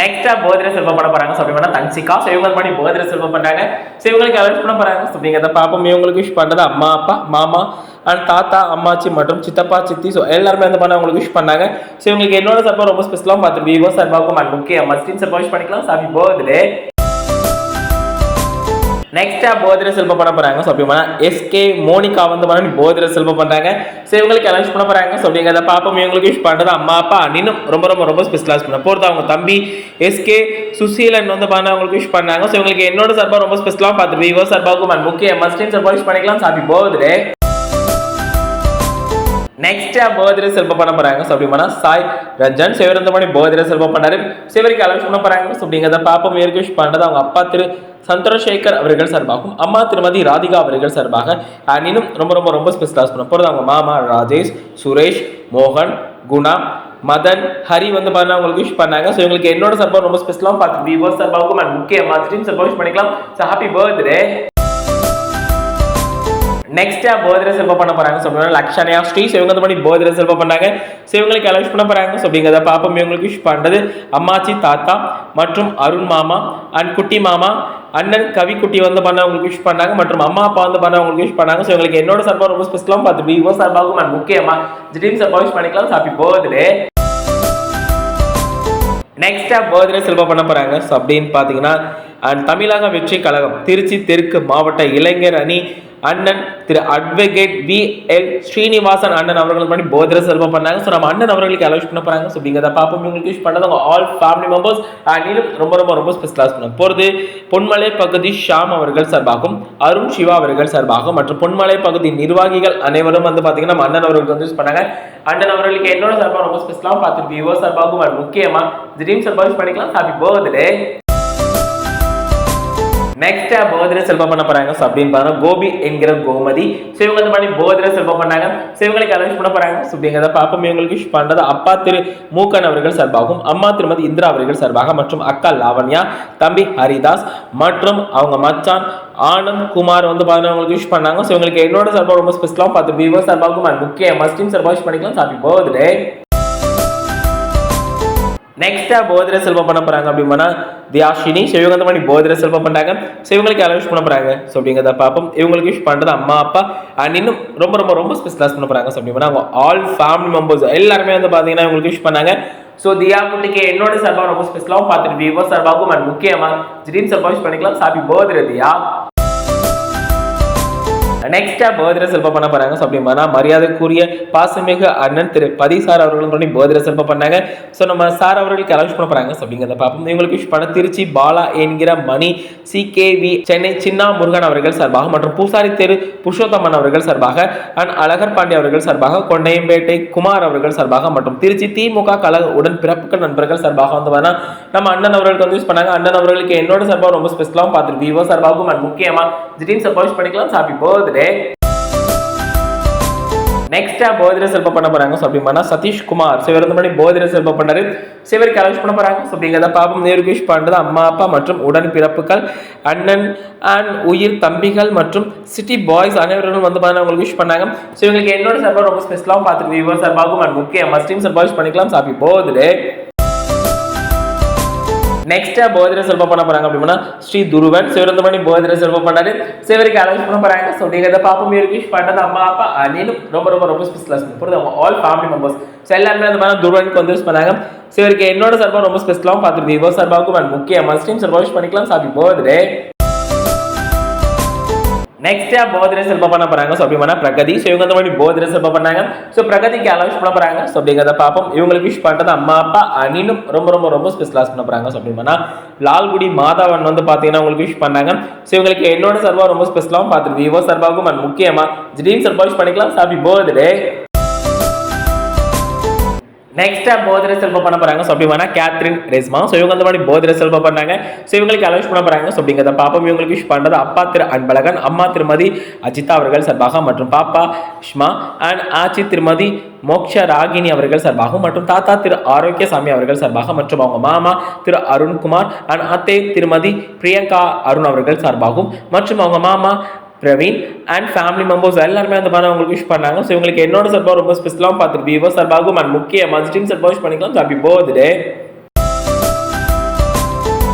நெக்ஸ்டா போதிர செல்வம் பண்ண போறாங்க. ஸோ அப்படின்னா தன்சிகா ஸோ இவங்க பண்ணி போதிர செல்வம் பண்றாங்க. ஸோ இவங்களுக்கு அலர்ட் பண்ண போறாங்க. ஸோ அப்படிங்கிறத பாப்போம் இவங்களுக்கு விஷ் பண்றது அம்மா அப்பா மாமா அண்ட் தாத்தா அம்மாச்சி மற்றும் சித்தப்பா சித்தி. ஸோ எல்லாருமே வந்து பண்ண அவங்களுக்கு விஷ் பண்ணாங்க. ஸோ இவங்களுக்கு என்னோட சப்போர்ட் ரொம்ப ஸ்பெஷலாக பார்த்து விவோ சர்பாவுக்கும் அண்ட் முக்கிய மஸ்டின் சர்பா விஷ் பண்ணிக்கலாம். சாமி போகுது நெக்ஸ்டா போதிர செல்வம் பண்ண போகிறாங்க ஸோ அப்படின்னா எஸ்கே மோனிகா வந்து பண்ணி போதிர செல்வம் பண்ணுறாங்க ஸோ இவங்களுக்கு அலௌன்ஸ் பண்ண போகிறாங்க ஸோ அப்படிங்கிறத பாப்போம் இவங்களுக்கு யூஸ் பண்ணுறது அம்மா அப்பா அண்ணினும் ரொம்ப ரொம்ப ரொம்ப ஸ்பெஷலாக பண்ண. போகிறது அவங்க தம்பி எஸ்கே சுசீலன் வந்து பண்ண அவங்களுக்கு யூஸ் பண்ணாங்க. ஸோ இவங்களுக்கு என்னோட சார்பாக ரொம்ப ஸ்பெஷலாக பார்த்து விவோ சார்பாவுக்கும் முக்கிய மஸ்டின் சார்பாக யூஸ் பண்ணிக்கலாம். சாப்பி போகுது நெக்ஸ்ட் பர்த்டே செல்பம் பண்ண போறாங்க. ஸோ அப்படின்னா சாய் ரஞ்சன் சிவரந்தமணி பர்த்டே செல்பம் பண்ணாரு. சிவருக்கு அலௌன்ஸ் பண்ண போறாங்க. ஸோ அப்படிங்கிறத பாப்பா ஏற்க விஷ் அவங்க அப்பா திரு சந்திரசேகர் அவர்கள் சார்பாகவும் அம்மா திருமதி ராதிகா அவர்கள் சார்பாக அனினும் இன்னும் ரொம்ப ரொம்ப ரொம்ப ஸ்பெஷலாக பண்ண போகிறது அவங்க மாமா ராஜேஷ் சுரேஷ் மோகன் குணா மதன் ஹரி வந்து பாருங்க உங்களுக்கு விஷ் பண்ணாங்க. ஸோ உங்களுக்கு என்னோட சார்பாக ரொம்ப ஸ்பெஷலாக பார்த்து விவோ சார்பாகவும் அண்ட் முக்கிய மாதிரி சார்பாக விஷ் பண்ணிக்கலாம். So happy birthday next birthday செல்ப பண்ண போறாங்க? ஸோ லக்ஷனையா ஸ்ரீ இவங்க இந்த மாதிரி பர்த்டே செல்ப பண்ணாங்க? ஸோ இவங்களுக்கு அலௌன்ஸ் பண்ண போறாங்க. ஸோ அப்படிங்கிறத பாப்போம். இவங்களுக்கு விஷ் பண்ணுறது அம்மாச்சி தாத்தா மற்றும் அருண் மாமா அண்ட் குட்டி மாமா அண்ணன் கவி குட்டி வந்து பண்ணவங்களுக்கு விஷ் பண்ணாங்க. மற்றும் அம்மா அப்பா வந்து பண்ணவங்களுக்கு விஷ் பண்ணாங்க. ஸோ இவங்களுக்கு என்னோட சார்பாக ரொம்ப ஸ்பெஷலாக பார்த்து விவோ சார்பாகவும் அண்ட் முக்கியமா ஜிடீம் சார்பாக விஷ் பண்ணிக்கலாம் ஹாப்பி பர்த்டே நெக்ஸ்டா பர்த்டே செல்வம் பண்ண போறாங்க? ஸோ அப்படின்னு பார்த்தீங்கன்னா அண்ட் தமிழக வெற்றி கழகம் திருச்சி தெற்கு மாவட்ட இளைஞர் அணி அண்ணன் Thiru advocate V L Srinivasan அண்ணன் அவர்கள் பண்ணி போதிர செல்வம் பண்ணாங்க. ஸோ நம்ம அண்ணன் அவர்களுக்கு அலோஸ் பண்ண போறாங்க. ஸோ அதை பார்ப்போம். இவங்களுக்கு யூஸ் பண்ணது ஆல் ஃபேமிலி மெம்பர்ஸ் அண்ணிலும் ரொம்ப ரொம்ப ரொம்ப ஸ்பெஷலாக பண்ண போகிறது பொன்மலை பகுதி ஷாம் அவர்கள் சார்பாகவும் அருண் சிவா அவர்கள் சார்பாகவும் மற்றும் பொன்மலை பகுதி நிர்வாகிகள் அனைவரும் வந்து பார்த்தீங்கன்னா நம்ம அண்ணன் அவர்களுக்கு வந்து யூஸ் பண்ணாங்க. அண்ணன் அவர்களுக்கு என்னோட சார்பாக ரொம்ப ஸ்பெஷலாக பார்த்துட்டு விவோ சார்பாகவும் and முக்கியமா ட்ரீம் சார்பாக யூஸ் பண்ணிக்கலாம். ஹாப்பி பர்த்டே நெக்ஸ்டா போதிர செல்வம் பண்ண போறாங்க. ஸோ அப்படின்னு பார்த்தா கோபி என்கிற கோமதி. ஸோ இவங்க வந்து மாதிரி போதிர செல்வம் பண்ணாங்க. ஸோ இவங்களுக்கு அரேஞ்ச் பண்ண போறாங்க? ஸோ அப்படிங்கிறத பார்ப்போம். இவங்களுக்கு விஷ் பண்றது அப்பா திரு மூக்கன் அவர்கள் சார்பாகவும் அம்மா திருமதி இந்திரா அவர்கள் சார்பாக மற்றும் அக்கா லாவண்யா தம்பி ஹரிதாஸ் மற்றும் அவங்க மச்சான் ஆனந்த் குமார் வந்து பார்த்தீங்கன்னா அவங்களுக்கு விஷ் பண்ணாங்க. ஸோ இவங்களுக்கு என்னோட சார்பாக ரொம்ப ஸ்பெஷலாக பார்த்து விவோ சார்பாகவும் அண்ட் முக்கிய மஸ்டின் சார்பாக விஷ் பண்ணிக்கலாம். ஹாப்பி போகுது நெக்ஸ்டா போதிர செல்வம் பண்ண போறாங்க அப்படின்னா தியாஷினி. சிவகந்தமணி போதிர செல்வம் பண்ணுறாங்க ஸோ இவங்களுக்கு அலௌன்ஸ் பண்ண போறாங்க? ஸோ அப்படிங்கிறத பார்ப்போம். இவங்களுக்கு விஷ் பண்ணுறது அம்மா அப்பா அண்ட் இன்னும் ரொம்ப ரொம்ப ரொம்ப ஸ்பெஷலாக பண்ண போறாங்க. ஸோ அப்படின்னா அவங்க ஆல் ஃபேமிலி மெம்பர்ஸ் எல்லாருமே வந்து பார்த்தீங்கன்னா இவங்களுக்கு விஷ் பண்ணாங்க. ஸோ தியா குட்டிக்கு என்னோட சார்பாக ரொம்ப ஸ்பெஷலாகவும் பார்த்துட்டு விவோ சார்பாகவும் அண்ட் முக்கியமாக ஜிரீன் சார்பாக விஷ் பண்ணிக்கலாம். சாப்பி போதிர தியா. நெக்ஸ்டா போதிர செல்பம் பண்ண போறாங்க. ஸோ அப்படின்னா மரியாதைக்குரிய பாசமிகு அண்ணன் திரு பதி சார் அவர்களும் பண்ணி போதிர செல்பம் பண்ணாங்க. ஸோ நம்ம சார் அவர்களுக்கு அலௌன்ஸ் பண்ண போறாங்க. ஸோ அப்படிங்கிறத பார்ப்போம். இவங்களுக்கு விஷ் பண்ண திருச்சி பாலா என்கிற மணி சி வி சென்னை சின்னா முருகன் அவர்கள் சார்பாக மற்றும் பூசாரி தெரு புருஷோத்தமன் அவர்கள் சார்பாக அண்ட் அழகர் பாண்டி அவர்கள் சார்பாக கொண்டையம்பேட்டை குமார் அவர்கள் சார்பாக மற்றும் திருச்சி திமுக கழக உடன் பிறப்புகள் நண்பர்கள் சார்பாக வந்து வேணா நம்ம அண்ணன் அவர்களுக்கு வந்து யூஸ் பண்ணாங்க. அண்ணன் அவர்களுக்கு என்னோட சார்பாக ரொம்ப ஸ்பெஷலாகவும் பார்த்துட்டு விவோ சார்பாகவும் அண்ட் முக்கியமாக திடீர்னு சப்போஸ் யூஸ் பண்ணிக்கலாம் போது போகுது. நெக்ஸ்டா போதிர செல்பம் பண்ண போறாங்க. ஸோ அப்படின்னா சதீஷ் குமார். ஸோ இவர் வந்து பண்ணி போதிர செல்பம் பண்ணாரு ஸோ இவருக்கு அலௌன்ஸ் பண்ண போறாங்க. ஸோ அப்படிங்கிறத பாப்பம் நேருக்கு விஷ் அம்மா அப்பா மற்றும் உடன் பிறப்புகள் அண்ணன் அண்ட் உயிர் தம்பிகள் மற்றும் சிட்டி பாய்ஸ் அனைவரும் வந்து பார்த்தீங்கன்னா உங்களுக்கு விஷ் பண்ணாங்க. ஸோ இவங்களுக்கு என்னோட சார்பாக ரொம்ப ஸ்பெஷலாகவும் பார்த்துட்டு விவோ சார்பாகவும் அண்ட் முக்கிய மஸ்டிம் சார்பாக விஷ் பண்ணிக்கலாம். சாப்பி போதிரே நெக்ஸ்ட் போதிர செல்வம் பண்ண போறாங்க அப்படின்னா ஸ்ரீ துருவன் சிவரந்தமணி போதிர செல்வம் பண்ணாரு. சிவருக்கு அலௌன்ஸ் பண்ண போறாங்க. ஸோ நீங்கள் இதை பாப்பா இருக்கு விஷ் பண்ணது அம்மா அப்பா அனிலும் ரொம்ப ரொம்ப ரொம்ப ஸ்பெஷலாக போகிறது அவங்க ஆல் ஃபேமிலி மெம்பர்ஸ் ஸோ எல்லாருமே அந்த மாதிரி துருவனுக்கு வந்து யூஸ் பண்ணாங்க. சிவருக்கு என்னோட சார்பாக ரொம்ப ஸ்பெஷலாகவும் பார்த்துட்டு விவோ சார்பாவுக்கும் முக்கியமாக முக்கிய மஸ்டிம் சார்பாக விஷ் பண்ணிக்கலாம். ஹாப்பி பர்த்டே நெக்ஸ்ட் பர்த்டே செல்பம் பண்ண போறாங்க. ஸோ அப்படின்னா பிரகதி. ஸோ இவங்க வந்து பர்த்டே செல்பம் பண்ணாங்க. ஸோ பிரகதிக்கு அலௌன்ஸ் பண்ண போறாங்க. ஸோ அப்படிங்கிறத பார்ப்போம். இவங்களுக்கு விஷ் பண்ணுறது அம்மா அப்பா அனினும் ரொம்ப ரொம்ப ரொம்ப ஸ்பெஷலாக பண்ண போறாங்க. ஸோ அப்படின்னா லால்குடி மாதவன் வந்து பார்த்தீங்கன்னா உங்களுக்கு விஷ் பண்ணாங்க. ஸோ இவங்களுக்கு என்னோட சர்வா ரொம்ப ஸ்பெஷலாகவும் பார்த்துருக்கு. விவோ சர்வாவுக்கும் and முக்கியமா. ஜிடீம் சர்வா விஷ் பண்ணிக்கலாம் ஹாப்பி பர்த்டே நெக்ஸ்ட் போதிர செல்வம் பண்ண போறாங்க. ஸோ அப்படி வேணா கேத்ரின் ரெஸ்மா ஸோ இவங்க அந்த மாதிரி போதிர செல்வம் பண்ணாங்க. ஸோ இவங்களுக்கு அலோஸ் பண்ண போறாங்க. ஸோ அப்படிங்கிறத பாப்பம். இவங்களுக்கு விஷ் பண்ணுறது அப்பா திரு அன்பழகன் அம்மா திருமதி அஜிதா அவர்கள் சார்பாக மற்றும் பாப்பா ஷ்மா அண்ட் ஆச்சி திருமதி மோக்ஷா ராகினி அவர்கள் சார்பாகவும் மற்றும் தாத்தா திரு ஆரோக்கியசாமி அவர்கள் சார்பாக மற்றும் அவங்க மாமா திரு அருண்குமார் அண்ட் அத்தை திருமதி பிரியங்கா அருண் அவர்கள் சார்பாகவும் மற்றும் அவங்க மாமா பிரவீன் அண்ட் ஃபேமிலி மெம்பர்ஸ் எல்லாருமே அந்த மாதிரி உங்களுக்கு விஷ் பண்ணாங்க. ஸோ இவங்களுக்கு என்னோட சார்பாக ரொம்ப ஸ்பெஷலாகவும் பார்த்துட்டு விவோ சார்பாகவும் அண்ட் முக்கியமாக ஸ்ட்ரீம் சார்பாக விஷ் பண்ணிக்கலாம். Happy birthday